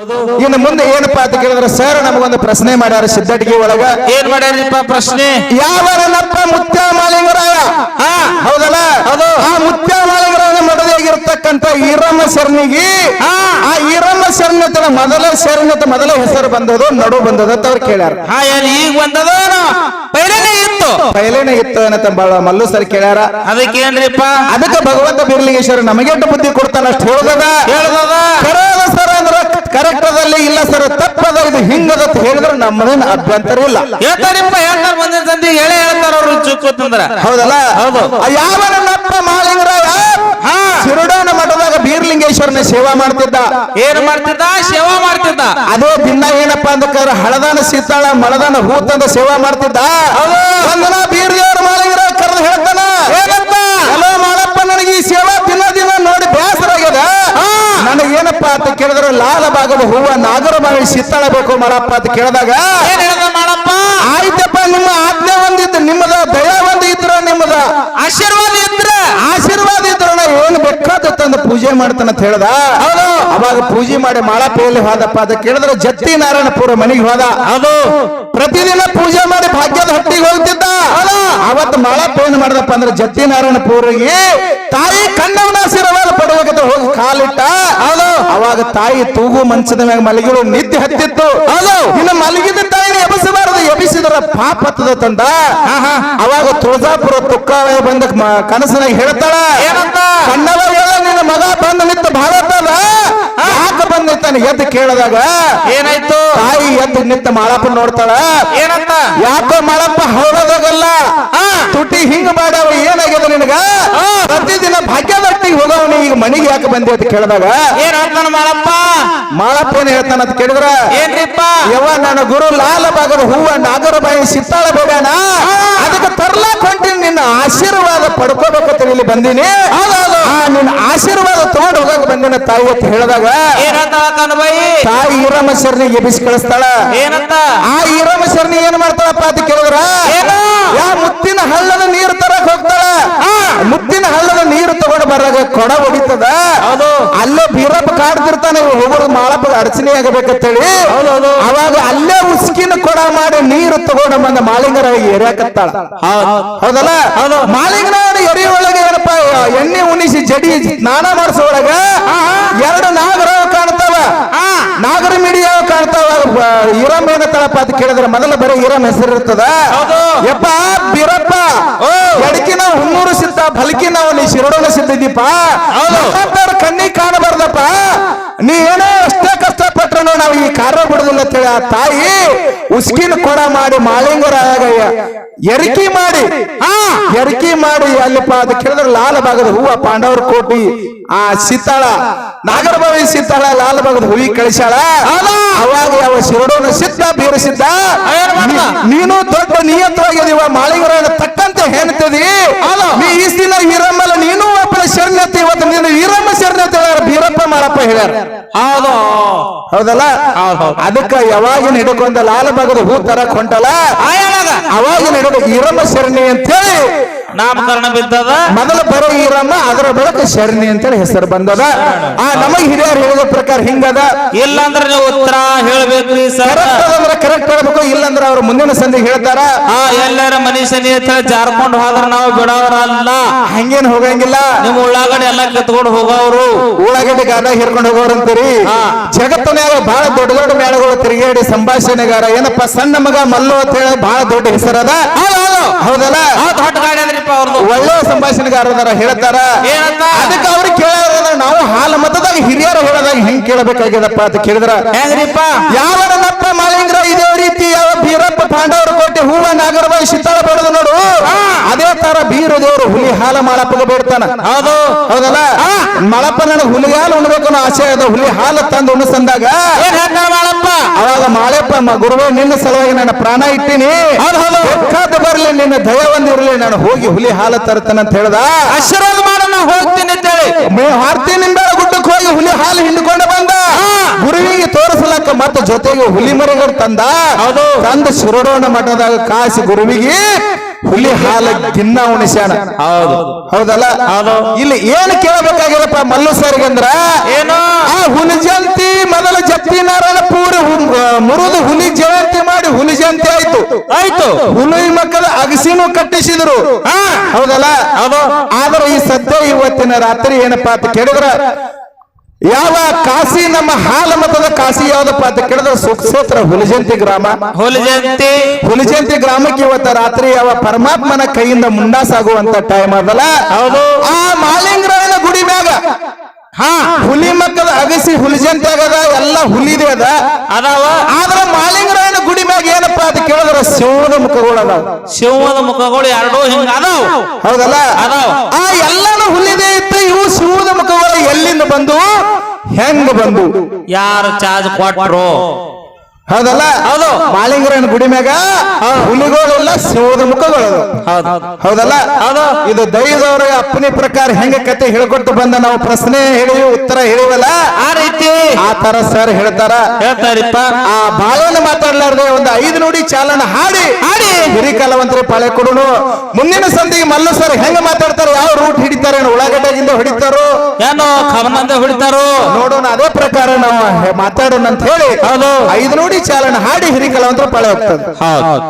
ಇನ್ನು ಮುಂದೆ ಏನಪ್ಪಾ ಅಂತ ಕೇಳಿದ್ರೆ ಸರ್ ನಮಗೊಂದು ಪ್ರಶ್ನೆ ಮಾಡ್ಯಾರ ಸಿದ್ದಟಿಗೆ ಒಳಗ. ಏನ್ ಮಾಡ್ಯಾರಪ್ಪ ಪ್ರಶ್ನೆ? ಯಾವನಪ್ಪ ಮುತ್ಯ ಮಾಲಿಂಗರಾಯ ಹಾ. ಹೌದಲ್ಲ? ಅದು. ಆ ಮುತ್ಯ ಮಾಲಿಂಗರಾಯನ ಈರಮ್ಮ ಶರಣಿಗೆ. ಆ ಈರಮ್ಮ ಶರಣತನ ಮೊದಲ ಶರಣತ ಮೊದಲ ಹೆಸರು ಬಂದದು ನಡು ಬಂದದ ಅಂತ ಅವ್ರು ಕೇಳ್ಯಾರ. ಹಾ ಈಗ ಬಂದದ ಪೈಲೇನೆ ಇತ್ತು. ಪೈಲೇನೆ ಇತ್ತು ಏನಂತ ಬಾಳ ಮಲ್ಲು ಸರ್ ಕೇಳ್ಯಾರ. ಅದಕ್ಕೇನ್ರಿಪ್ಪ ಅದಕ್ಕೆ ಭಗವಂತ ಬಿರ್ಲಿಂಗೇಶ್ವರ ನಮಗೆ ಬುದ್ಧಿ ಕೊಡ್ತಾನ ಅಷ್ಟು ಹೇಳದ ಹೇಳ್ದದ ಕರೆಯದ ಸರ್ ಅಂದ್ರೆ ಕರೆಕ್ಟ್ ಅದಲ್ಲಿ ಇಲ್ಲ ಸರ್ ತಪ್ಪದ ಇದು ಹಿಂಗದ ಹೇಳಿದ್ರೆ ನಮ್ಮದೇನು ಅಭ್ಯಂತರ ಇಲ್ಲ. ನಿಮ್ಮ ಹೇಳ್ತಾರ ಮುಂದಿನ ಸಂದಿಗೆ ಹೇಳೇ ಹೇಳ್ತಾರ ಅವ್ರು ಚುಕ್ಕುತ್ತಂದ್ರ ಹೌದಲ್ಲ? ಹೌದು. ಆ ನನ್ನಪ್ಪ ಮಾಲಿಂಗರಾಯ ಶಿರುಡಾನ ಮಠದಾಗ ಬೀರ್ಲಿಂಗೇಶ್ವರನ ಸೇವಾ ಮಾಡ್ತಿದ್ದ. ಏನ್ ಮಾಡ್ತಿದ್ದ? ಸೇವಾ ಮಾಡ್ತಿದ್ದ. ಅದೇ ದಿನ ಏನಪ್ಪ ಅಂದ್ರೆ ಹಳದಾನ ಸೀತಾಳ ಮಳದಾನ ಹೂತಂದ ಸೇವಾ ಮಾಡ್ತಿದ್ದ. ಒಂದನ ಬೀರ್ದೇವ್ರ ಮಾಲಿಂಗರಾಯ ಕರೆದು ಹೇಳ್ತಾನ ಲಾಲ ಭಾಗವ ಹೂವ ನಾಗರ ಬಾವಿ ಸಿತ್ತಳಬೇಕು ಬೇಕು ಮಾಡಪ್ಪ ಅಂತ ಕೇಳಿದಾಗ ಏನ್ ಹೇಳ್ದ ಮಾಡಪ್ಪ ಆಯ್ತಪ್ಪ ನಿಮ್ಮ ಆಜ್ಞೆ ಒಂದಿದ್ದು ನಿಮ್ಮದ ದಯ ಒಂದು ಇದ್ರ ನಿಮ್ಮದ ಆಶೀರ್ವಾದ ಇದ್ರ ನಾ ಏನ್ ಬೇಕಾದ ತಂದು ಪೂಜೆ ಮಾಡ್ತಾನ ಅಂತ ಹೇಳ್ದ. ಅವಾಗ ಪೂಜೆ ಮಾಡಿ ಮಾಳಪೆಯಲ್ಲಿ ಹೋದಪ್ಪ ಅದ ಕೇಳಿದ್ರೆ ಜತ್ತಿ ನಾರಾಯಣಪುರ ಮನೆಗೆ ಹೋದ. ಅದು ಪ್ರತಿದಿನ ಪೂಜೆ ಮಾಡಿ ಭಾಗ್ಯದ ಹಟ್ಟಿಗೆ ಹೋಗ್ತಿದ್ದ. ಅವತ್ತು ಮಾಳಪ್ಪ ಏನ್ ಮಾಡ್ದಪ್ಪ ಅಂದ್ರೆ ಜತ್ತಿ ನಾರಾಯಣಪುರಿಗೆ ತಾಯಿ ಕಣ್ಣವನ ಆಶೀರ್ವಾದ ಪಡುವಾಗತ್ತ ಹೋಗಿ ಕಾಲಿಟ್ಟ. ಅದು ಅವಾಗ ತಾಯಿ ತೂಗು ಮಂಚದ ಮ್ಯಾಗ ಮಲಗಿಗಳು ನಿದ್ದೆ ಹತ್ತಿತ್ತು. ಅದು ಇನ್ನು ಮಲಗಿದ ತಾಯಿನ ಎಬಸಬಾರದು ಎಬಿಸಿದ್ರ ಪಾಪ ಹತ್ತದ ತಂದ. ಅವಾಗ ತುಳಜಾಪುರ ತುಕ್ಕ ಬಂದ ಕನಸನಾಗ ಕನಸಿನಾಗ ಹೇಳ್ತಾಳ ಏನಂತ? ಕಣ್ಣವ ಹೇಳ ನಿನ್ನ ಮಗ ಬಂದು ನಿಂತ ಭಾರತದ ಯಾಕೆ ಬಂದ್ ನಿಂತಾನೆ ಎದ್ದು ಕೇಳಿದಾಗ ಏನಾಯ್ತು? ತಾಯಿ ಎದ್ದು ನಿಂತ ಮಾಳಪ್ಪ ನೋಡ್ತಾಳ ಏನಂತ? ಯಾಕೋ ಮಾಳಪ್ಪ ಹೊರಡೋದಾಗಲ್ಲ ತುಟಿ ಹಿಂಗ ಮಾಡವ ಏನಾಗ್ಯದ ನಿನಗ? ಪ್ರತಿದಿನ ಭಾಗ್ಯದಟ್ಟಿಗೆ ಹೋಗವನಿ ಈಗ ಮನೆಗೆ ಯಾಕೆ ಬಂದೆ ಅಂತ ಕೇಳಿದಾಗ ಏನ್ ಹೇಳ್ತಾನ ಮಾಳಪ್ಪ? ಮಾಳಪ್ಪ ಏನ್ ಹೇಳ್ತಾನ ಅಂತ ಕೇಳಿದ್ರ ಏನ್ರಿಪ್ಪ? ಯವ್ವ ನನ್ನ ಗುರು ಲಾಲ ಭಾಗದ ಹೂವ ನಾಗರ ಬಾಯಿ ಸಿತ್ತಾಳ ಬೇಡಣ ಅದಕ್ಕೆ ತರ್ಲಾಕ್ ಹೊಂಟಿನಿ ನಿನ್ನ ಆಶೀರ್ವಾದ ಪಡ್ಕೋಬೇಕಂತ ಇಲ್ಲಿ ಬಂದೀನಿ. ಆ, ನಿನ್ನ ಆಶೀರ್ವಾದ ತಗೊಂಡು ಹೋಗಕ್ ಬಂದಿನ ತಾಯಿ ಅಂತ ಹೇಳಿದಾಗ ಏನಂತ ಕನಬಾಯಿ ತಾಯಿ ಈರಮ್ಮ ಶರಣಿಗೆ ಎಬ್ಬಿಸಿ ಕಳಿಸ್ತಾಳ. ಏನಂತ? ಆ ಈರಮ್ಮ ಶರಣಿ ಏನ್ ಮಾಡ್ತಾಳಪ್ಪ ಅಂತ ಕೇಳಿದ್ರ ಏನು? ಯಾ ಮುತ್ತಿನ ಹಳ್ಳದ ನೀರು ತರಕ್ ಹೋಗ್ತಾಳ. ಮುತ್ತಿನ ಹಳ್ಳದ ನೀರು ತಗೊಂಡು ಬರಾಗ ಕೊಡ ಹೊಡಿತದ. ಅಲ್ಲೇ ಬೀರಪ್ಪ ಕಾಡ್ತಿರ್ತಾನೆ ಹೋಗೋದು ಮಾಳಪ್ಪ ಅಡಚಣೆ ಆಗಬೇಕಂತೇಳಿ. ಅವಾಗ ಅಲ್ಲೇ ಉಸ್ಕಿನ ಕೊಡ ಮಾಡಿ ನೀರು ತಗೊಂಡು ಬಂದ ಮಾಲಿಂಗರ ಎರಿಯಾಕತ್ತಾಳ ಹೌದಲ್ಲ? ಮಾಲಿಂಗರ ಎರಿಯೊಳಗೆ ಎಣ್ಣೆ ಉಣಿಸಿ ಜಡಿ ಸ್ನಾನ ಮಾಡಿಸೋಳಗ ಎರಡು ನಾಗರ ಕಾಣ್ತಾವ. ನಾಗರ ಮಿಡಿಯ ಕಾಣ್ತಾವ. ಇರಮ್ ಏನತ್ತಳಪ್ಪ ಅಂತ ಕೇಳಿದ್ರೆ ಮೊದಲ ಬರೀ ಇರಮ್ ಹೆಸರು ಇರ್ತದ. ಯಪ್ಪ ಬೀರಪ್ಪ ಎಡಕಿನ ಹುನ್ನೂರು ಸಿದ್ಧ ಬಲಕಿನ ನೀ ಶಿರೋಡನ ಸಿದ್ದಿದ್ದೀಪ. ಕಣ್ಣಿ ಕಾಣಬಾರ್ದಪ್ಪ. ನೀ ಏನೋ ನಾವು ಈ ಕಾರ್ಯ ಬಿಡುದಿಲ್ಲ ಅಂತೇಳಿ ಆ ತಾಯಿ ಉಸ್ಕಿನ ಕೊಡ ಮಾಡಿ ಮಾಳಿಂಗರಾಗ ಎರಿಕಿ ಮಾಡಿ. ಆ ಎರಿಕಿ ಮಾಡಿ ಅಲ್ಲಿಪ್ಪ ಅದು ಕೇಳಿದ್ರೆ ಲಾಲ ಭಾಗದ ಹೂವ ಪಾಂಡವರ ಕೋಟಿ. ಆ ಸೀತಾಳ ನಾಗರಭವಿ ಸೀತಾಳ ಲಾಲ ಭಾಗದ ಹೂವಿ ಕಳಿಸಾಳ ಅವಾಗ ಯಾವ ಶಿರಡೋನ ಸಿದ್ಧ ಬೀರಿಸಿದ್ದ ನೀನು ದೊಡ್ಡ ನಿಯತವಾಗಿದೀವ ಮಾಳಿಗರಾಯನ ತಕ್ಕಂತೆ ಹೆಣ್ತದಿ. ನೀ ಈ ದಿನ ವೀರಮ್ಮಲ್ಲ ನೀನು ಒಬ್ಬಳ ಶರಣತೆ ಇವತ್ತು ನೀನು ವೀರಮ್ಮ ಶರಣತೆ ಹೇಳ್ಯಾರ ಬೀರಪ್ಪ ಮಾರಪ್ಪ ಹೇಳ್ಯಾರ. ಹೌದು. ಹೌದಲ್ಲ? ಹೌದ್ ಹೌದ್. ಅದಕ್ಕ ಯಾವಾಗಿನ ಹಿಡ್ಕೊಂಡ ಲಾಲಬಾಗದ ಹೂ ತರಕ್ ಹೊಂಟಲ್ಲ ಅವಾಗ ಅವಾಗಿನ ಹಿಡಿದು ಈರಮ್ಮ ಶರಣಿ ಅಂತೇಳಿ. ನಾಮಕರಣ ಬಿದ್ದದ? ಮೊದಲ ಬರೋ ಈರಮ್ಮ ಅದರ ಬಳಕ ಶರಣಿ ಅಂತೇಳಿ ಹೆಸರು ಬಂದದ. ಆ ನಮಗೆ ಹಿರಿಯರು ಹೇಳಿದ ಪ್ರಕಾರ ಹಿಂಗದ. ಇಲ್ಲಾಂದ್ರೆ ನೀವು ಉತ್ತರ ಹೇಳ್ಬೇಕ್ರಿ ಸರ್ ಕರೆಕ್ಟ್ ಅಂದ್ರೆ ಕರೆಕ್ಟ್ ಹೇಳ್ಬೇಕು ಇಲ್ಲಂದ್ರೆ ಅವ್ರ ಮುಂದಿನ ಸಂಧಿ ಹೇಳ್ತಾರ. ಆ ಎಲ್ಲಾರ ಮನುಷ್ಯನಿ ಅಂತ ಹೇಳಿ ಜಾರ್ಕೊಂಡು ಹೋದ್ರ ನಾವು ಬಿಡೋರಲ್ಲ. ಹಂಗೇನ್ ಹೋಗಂಗಿಲ್ಲ. ನಿಮ್ಮ ಉಳ್ಳಾಗಡೆ ಎಲ್ಲ ಕಿತ್ಕೊಂಡು ಹೋಗೋರು ಉಳ್ಳಾಗಡ್ಡಿ ಗಾದ ಹಿಡ್ಕೊಂಡು ಹೋಗೋರಂತೀರಿ ಜಗತ್ತಿನಾಗ ಬಹಳ ದೊಡ್ಡ ದೊಡ್ಡ ಮೇಳಗಳು ತಿರುಗಾಡಿ ಸಂಭಾಷಣೆಗಾರ. ಏನಪ್ಪ ಸಣ್ಣ ಮಗ ಮಲ್ಲು ಅಂತ ಹೇಳಿ ಬಹಳ ದೊಡ್ಡ ಹೆಸರದ? ಹೌದಲ್ಲ? ಒಳ್ಳೆ ಸಂಭಾಷಣೆಗಾರದಾರ ಹೇಳ್ತಾರ? ಅದಕ್ಕೆ ಅವ್ರಿಗೆ ಕೇಳೋದ್ರ ನಾವು ಹಾಲ ಮತದಾಗ ಹಿರಿಯರು ಹೇಳದಾಗ ಹೆಂಗ್ ಕೇಳಬೇಕಾಗ್ಯದಪ್ಪ ಅಂತ ಕೇಳಿದ್ರ. ಹೆಂಗ್ರಿಪ್ಪ? ಯಾವ ನನ್ನಪ್ಪ ಮಾಲಿಂಗ್ರ ಇದೇ ರೀತಿ ಯಾವ ಬೀರಪ್ಪ ಪಾಂಡವರ ಕೋಟೆ ಹೂವ ನಾಗರಬಾಯಿ ಶಿತ್ತಾಳ ಬಡದು ನೋಡು. ಬೀರ ದೇವರು ಹುಲಿ ಹಾಲ ಮಾಳಪ್ಪಗೆ ಬೇಡ್ತಾನ. ಹೌದು ಹೌದಲ್ಲ? ಮಳಪ್ಪ ನನಗೆ ಹುಲಿ ಹಾಲು ಉಣ್ಬೇಕು ಅನ್ನೋ ಆಸೆ ಅದ ಹುಲಿ ಹಾಲು ತಂದು ಉಣಿಸಂದಾಗ ಅವಾಗ ಮಾಳೆಪ್ಪ ಗುರುವ ನಿನ್ನ ಸಲುವಾಗಿ ನನ್ನ ಪ್ರಾಣ ಇಟ್ಟಿನಿ. ಬರ್ಲಿ ನಿನ್ನ ದಯ ಒಂದಿರ್ಲಿ ನಾನು ಹೋಗಿ ಹುಲಿ ಹಾಲು ತರ್ತೇನೆ ಅಂತ ಹೇಳ್ದ. ಆಶೀರ್ವಾದ ಮಾಡೋಣ ಹೋಗ್ತೀನಿ ಅಂತೇಳಿ ಮೇ ಹಾರ್ತಿ ನಿಂಬೆ ಗುಡ್ಡಕ್ಕೆ ಹೋಗಿ ಹುಲಿ ಹಾಲು ಹಿಂಡ್ಕೊಂಡು ಬಂದ. ಗುರುವಿಗೆ ತೋರಿಸಲಕ್ಕ ಮತ್ತೆ ಜೊತೆಗೆ ಹುಲಿ ಮರಿಗಳು ತಂದ. ಹೌದು. ತಂದು ಸುರಡೋಣ ಮಠದಾಗ ಕಾಸಿ ಗುರುವಿಗೆ ಹುಲಿ ಹಾಲ ಗಿನ್ನ ಉಣಿಸ್ಯಾಣ ಹೌದು. ಹೌದಲ್ಲ? ಹೌದು. ಇಲ್ಲಿ ಏನು ಕೇಳಬೇಕಾಗಿರಪ್ಪ ಮಲ್ಲು ಸರ್ಗೆ ಅಂದ್ರ? ಏನು? ಆ ಹುಲಿ ಜಯಂತಿ ಮೊದಲ ಜಪ್ತಿನಾರನ ಪೂರ ಮುರಿದು ಹುಲಿ ಜಯಂತಿ ಮಾಡಿ ಹುಲಿ ಜಯಂತಿ ಆಯ್ತು. ಆಯ್ತು. ಹುಲಿ ಮಕ್ಕಳ ಅಗಸಿನೂ ಕಟ್ಟಿಸಿದ್ರು. ಹೌದಲ್ಲ? ಹೌದು. ಆದ್ರೆ ಈ ಸದ್ಯ ಇವತ್ತಿನ ರಾತ್ರಿ ಏನಪ್ಪಾ ಅಂತ ಕೇಳಿದ್ರ? ಯಾವ ಕಾಶಿ ನಮ್ಮ ಹಾಲ ಮತದ ಕಾಸಿ ಯಾವ್ದಪ್ಪ ಅಂತ ಕೇಳಿದ್ರೆ ಸುಕ್ಷೇತ್ರ ಹುಲಿಜಂತಿ ಗ್ರಾಮ. ಹುಲಿಜಯಂತಿ. ಹುಲಿಜಂತಿ ಗ್ರಾಮಕ್ಕೆ ಇವತ್ತ ರಾತ್ರಿ ಯಾವ ಪರಮಾತ್ಮನ ಕೈಯಿಂದ ಮುಂಡಾಸಾಗುವಂತ ಟೈಮ್ ಅದಲ್ಲ? ಹೌದು. ಆ ಮಾಲಿಂಗರಾಯನ ಗುಡಿ ಮ್ಯಾಗ. ಹಾ. ಹುಲಿ ಮಕ್ಕದ ಅಗಸಿ ಹುಲಿಜಂತಿ ಆಗದ ಎಲ್ಲ ಹುಲಿದೆ ಅದ. ಅದಾವ. ಆದ್ರ ಮಾಲಿಂಗರಾಯನ ಗುಡಿ ಮ್ಯಾಗ ಏನಪ್ಪಾ ಅಂತ ಕೇಳಿದ್ರೆ ಶಿವನ ಮುಖಗಳು ಅದಾವ. ಶಿವನ ಮುಖಗಳು ಎರಡೂ ಹಿಂಗ ಅದಾವ. ಹೌದಲ್ಲ? ಅದಾವ. ಆ ಎಲ್ಲಾನು ಹುಲಿದೆ ಇತ್ತು ಇವು ಶಿವನ ಮುಖಗಳು ಎಲ್ಲಿಂದ ಬಂದು ಹೆಂಗ ಬಂದು? ಯಾರು ಚಾರ್ಜ್ ಕೊಟ್ರು? ಹೌದಲ್ಲ? ಹೌದು. ಮಾಲಿಂಗರನ ಗುಡಿ ಮ್ಯಾಗ ಹುಲಿಗಳೆಲ್ಲ ಸೋದ ಮುಖಗಳು ಹೌದಲ್ಲ? ಹೌದು. ಇದು ದೈವದವರ ಅಪ್ಪನಿ ಪ್ರಕಾರ ಹೆಂಗ ಕತೆ ಹೇಳ್ಕೊಟ್ಟು ಬಂದ ನಾವು ಪ್ರಶ್ನೆ ಹೇಳಿ ಉತ್ತರ ಹೇಳಿವಲ್ಲ? ಆ ರೀತಿ. ಆ ತರ ಸರ್ ಹೇಳ್ತಾರ. ಹೇಳ್ತಾರಿಪ್ಪ. ಆ ಬಾಳನ ಮಾತಾಡ್ಲಾರ್ದೆ ಒಂದು ಐದು ನುಡಿ ಚಾಲನ ಹಾಡಿ. ಹಾಡಿ. ಹಿರಿ ಕಲಾವಂತರಿ ಪಾಳೆ ಕೊಡುನು. ಮುಂದಿನ ಸಂದಿಗೆ ಮಲ್ಲು ಸರ್ ಹೆಂಗ ಮಾತಾಡ್ತಾರೆ? ಯಾವ ರೂಟ್ ಹಿಡಿತಾರೆ? ಉಳ್ಳಾಗಡ್ಡೆಗಿಂದ ಹೊಡಿತಾರೋ? ಏನು ಕಮನಂದ ಹೊಡಿತಾರೋ? ನೋಡೋಣ ಅದೇ ಪ್ರಕಾರ ನಾವು ಮಾತಾಡೋಣ ಅಂತ ಹೇಳಿ. ಐದು ನೋಡಿ ಚಾಲನ ಹಾಡಿ ಹಿರಿಕಲ ಅಂತ ಪಾಳೆ ಹೋಗ್ತದೆ. ಹೌದು.